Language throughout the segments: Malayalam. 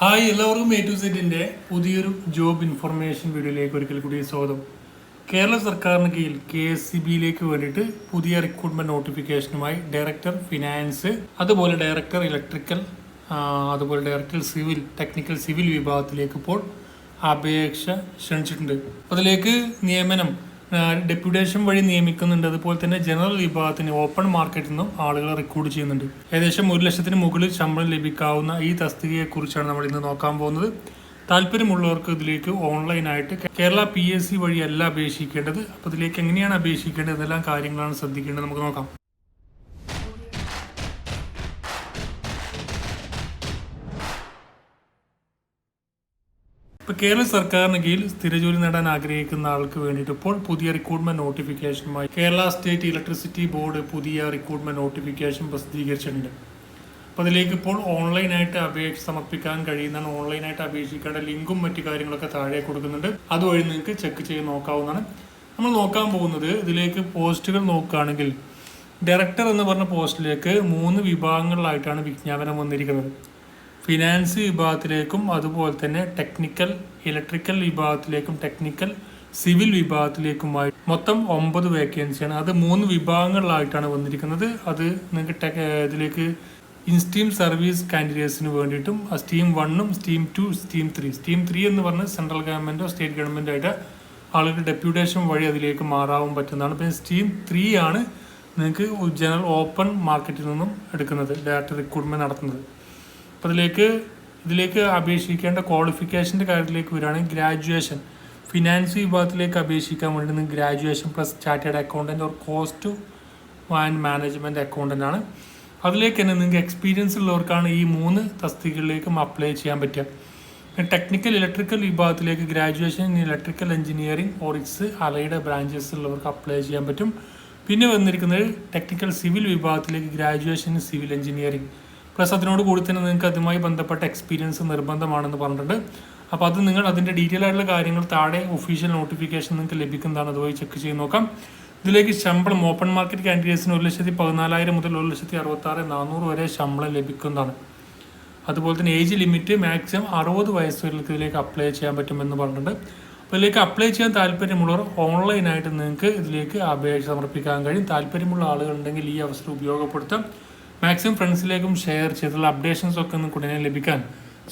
ഹായ് എല്ലാവർക്കും എ ടു സെറ്റിന്റെ പുതിയൊരു ജോബ് ഇൻഫർമേഷൻ വീഡിയോയിലേക്ക് ഒരിക്കൽ കൂടി സ്വാഗതം. കേരള സർക്കാരിന് കീഴിൽ കെ എസ് സി ബിയിലേക്ക് വേണ്ടിയിട്ട് പുതിയ റിക്രൂട്ട്മെന്റ് നോട്ടിഫിക്കേഷനുമായി ഡയറക്ടർ ഫിനാൻസ് അതുപോലെ ഡയറക്ടർ ഇലക്ട്രിക്കൽ അതുപോലെ ഡയറക്ടർ സിവിൽ ടെക്നിക്കൽ സിവിൽ വിഭാഗത്തിലേക്ക് ഇപ്പോൾ അപേക്ഷ ക്ഷണിച്ചിട്ടുണ്ട്. അതിലേക്ക് നിയമനം ഡെപ്യൂട്ടേഷൻ വഴി നിയമിക്കുന്നുണ്ട്. അതുപോലെ തന്നെ ജനറൽ വിഭാഗത്തിന് ഓപ്പൺ മാർക്കറ്റിൽ നിന്നും ആളുകളെ റിക്രൂട്ട് ചെയ്യുന്നുണ്ട്. ഏകദേശം ഒരു ലക്ഷത്തിന് മുകളിൽ ശമ്പളം ലഭിക്കാവുന്ന ഈ തസ്തികയെക്കുറിച്ചാണ് നമ്മൾ ഇന്ന് നോക്കാൻ പോകുന്നത്. താല്പര്യമുള്ളവർക്ക് ഇതിലേക്ക് ഓൺലൈനായിട്ട് കേരള പി എസ് സി വഴിയല്ല അപേക്ഷിക്കേണ്ടത്. അപ്പോൾ ഇതിലേക്ക് എങ്ങനെയാണ് അപേക്ഷിക്കേണ്ടത്? എന്നെല്ലാം കാര്യങ്ങളാണ് ശ്രദ്ധിക്കേണ്ടത്? നമുക്ക് നോക്കാം. ഇപ്പോൾ കേരള സർക്കാരിന് കീഴിൽ സ്ഥിരജോലി നേടാൻ ആഗ്രഹിക്കുന്ന ആൾക്ക് വേണ്ടിയിട്ട് ഇപ്പോൾ പുതിയ റിക്രൂട്ട്മെന്റ് നോട്ടിഫിക്കേഷനുമായി കേരള സ്റ്റേറ്റ് ഇലക്ട്രിസിറ്റി ബോർഡ് പുതിയ റിക്രൂട്ട്മെന്റ് നോട്ടിഫിക്കേഷൻ പ്രസിദ്ധീകരിച്ചിട്ടുണ്ട്. അപ്പോൾ അതിലേക്ക് ഇപ്പോൾ ഓൺലൈനായിട്ട് അപേക്ഷ സമർപ്പിക്കാൻ കഴിയുന്നതാണ്. ഓൺലൈനായിട്ട് അപേക്ഷിക്കേണ്ട ലിങ്കും മറ്റു കാര്യങ്ങളൊക്കെ താഴെ കൊടുക്കുന്നുണ്ട്. അതുവഴി നിങ്ങൾക്ക് ചെക്ക് ചെയ്ത് നോക്കാവുന്നതാണ്. നമ്മൾ നോക്കാൻ പോകുന്നത് ഇതിലേക്ക് പോസ്റ്റുകൾ നോക്കുകയാണെങ്കിൽ ഡയറക്ടർ എന്ന് പറഞ്ഞ പോസ്റ്റിലേക്ക് മൂന്ന് വിഭാഗങ്ങളിലായിട്ടാണ് വിജ്ഞാപനം വന്നിരിക്കുന്നത്. ഫിനാൻസ് വിഭാഗത്തിലേക്കും അതുപോലെ തന്നെ ടെക്നിക്കൽ ഇലക്ട്രിക്കൽ വിഭാഗത്തിലേക്കും ടെക്നിക്കൽ സിവിൽ വിഭാഗത്തിലേക്കുമായി മൊത്തം ഒമ്പത് വേക്കൻസിയാണ് അത് മൂന്ന് വിഭാഗങ്ങളിലായിട്ടാണ് വന്നിരിക്കുന്നത്. അത് നിങ്ങൾക്ക് ഇതിലേക്ക് ഇൻസ്റ്റീം സർവീസ് കാൻഡിഡേറ്റ്സിന് വേണ്ടിയിട്ടും സ്റ്റീം വണ്ണും stream two stream three stream three എന്ന് പറഞ്ഞാൽ സെൻട്രൽ ഗവൺമെന്റോ സ്റ്റേറ്റ് ഗവൺമെന്റോ ആയിട്ട് ആളുകൾ ഡെപ്യൂട്ടേഷൻ വഴി അതിലേക്ക് മാറാവും പറ്റുന്നതാണ്. പിന്നെ സ്റ്റീം ത്രീ ആണ് നിങ്ങൾക്ക് ജനറൽ ഓപ്പൺ മാർക്കറ്റിൽ നിന്നും എടുക്കുന്നത് ഡയറക്റ്റ് റിക്രൂട്ട്മെന്റ് നടത്തുന്നത്. അപ്പോൾ അതിലേക്ക് ഇതിലേക്ക് അപേക്ഷിക്കേണ്ട ക്വാളിഫിക്കേഷന്റെ കാര്യത്തിലേക്ക് വരികയാണെങ്കിൽ ഗ്രാജുവേഷൻ ഫിനാൻസ് വിഭാഗത്തിലേക്ക് അപേക്ഷിക്കാൻ വേണ്ടി graduation plus chartered accountant or cost and management accountant ആണ്. അതിലേക്ക് തന്നെ നിങ്ങൾക്ക് എക്സ്പീരിയൻസ് ഉള്ളവർക്കാണ് ഈ മൂന്ന് തസ്തികകളിലേക്കും അപ്ലൈ ചെയ്യാൻ പറ്റുക. ടെക്നിക്കൽ ഇലക്ട്രിക്കൽ വിഭാഗത്തിലേക്ക് graduation in electrical engineering or its allied branches ഉള്ളവർക്ക് അപ്ലൈ ചെയ്യാൻ പറ്റും. പിന്നെ വന്നിരിക്കുന്നത് ടെക്നിക്കൽ സിവിൽ വിഭാഗത്തിലേക്ക് ഗ്രാജുവേഷൻ സിവിൽ എഞ്ചിനീയറിംഗ് പ്ലസ് അതിനോട് കൂടി തന്നെ നിങ്ങൾക്ക് അതുമായി ബന്ധപ്പെട്ട എക്സ്പീരിയൻസ് നിർബന്ധമാണെന്ന് പറഞ്ഞിട്ടുണ്ട്. അപ്പോൾ അത് നിങ്ങൾ അതിന്റെ ഡീറ്റെയിൽ ആയിട്ടുള്ള കാര്യങ്ങൾ താഴെ ഒഫീഷ്യൽ നോട്ടിഫിക്കേഷൻ നിങ്ങൾക്ക് ലഭിക്കുന്നതാണ്. അതുവഴി ചെക്ക് ചെയ്ത് നോക്കാം. ഇതിലേക്ക് ശമ്പളം ഓപ്പൺ മാർക്കറ്റ് കാൻഡിഡേറ്റ്സിന് ഒരു ലക്ഷത്തി പതിനാലായിരം മുതൽ ഒരു ലക്ഷത്തി അറുപത്താറ് നാനൂറ് വരെ ശമ്പളം ലഭിക്കുന്നതാണ്. അതുപോലെ തന്നെ ഏജ് ലിമിറ്റ് മാക്സിമം അറുപത് വയസ്സ് വരെയൊക്കെ ഇതിലേക്ക് അപ്ലൈ ചെയ്യാൻ പറ്റുമെന്ന് പറഞ്ഞിട്ടുണ്ട്. അപ്പോൾ ഇതിലേക്ക് അപ്ലൈ ചെയ്യാൻ താല്പര്യമുള്ളവർ ഓൺലൈനായിട്ട് നിങ്ങൾക്ക് ഇതിലേക്ക് അപേക്ഷ സമർപ്പിക്കാൻ കഴിയും. താല്പര്യമുള്ള ആളുകളുണ്ടെങ്കിൽ ഈ അവസരം ഉപയോഗപ്പെടുത്താം. മാക്സിമം ഫ്രണ്ട്സിലേക്കും ഷെയർ ചെയ്തുള്ള അപ്ഡേഷൻസ് ഒക്കെ ഒന്ന് ഉടനെ ലഭിക്കാൻ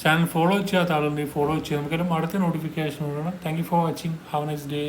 ചാനൽ ഫോളോ ചെയ്യാത്ത ആളുണ്ടെങ്കിൽ ഫോളോ ചെയ്യാം. നമുക്കെല്ലാം അടുത്ത notification thank you for watching have nice day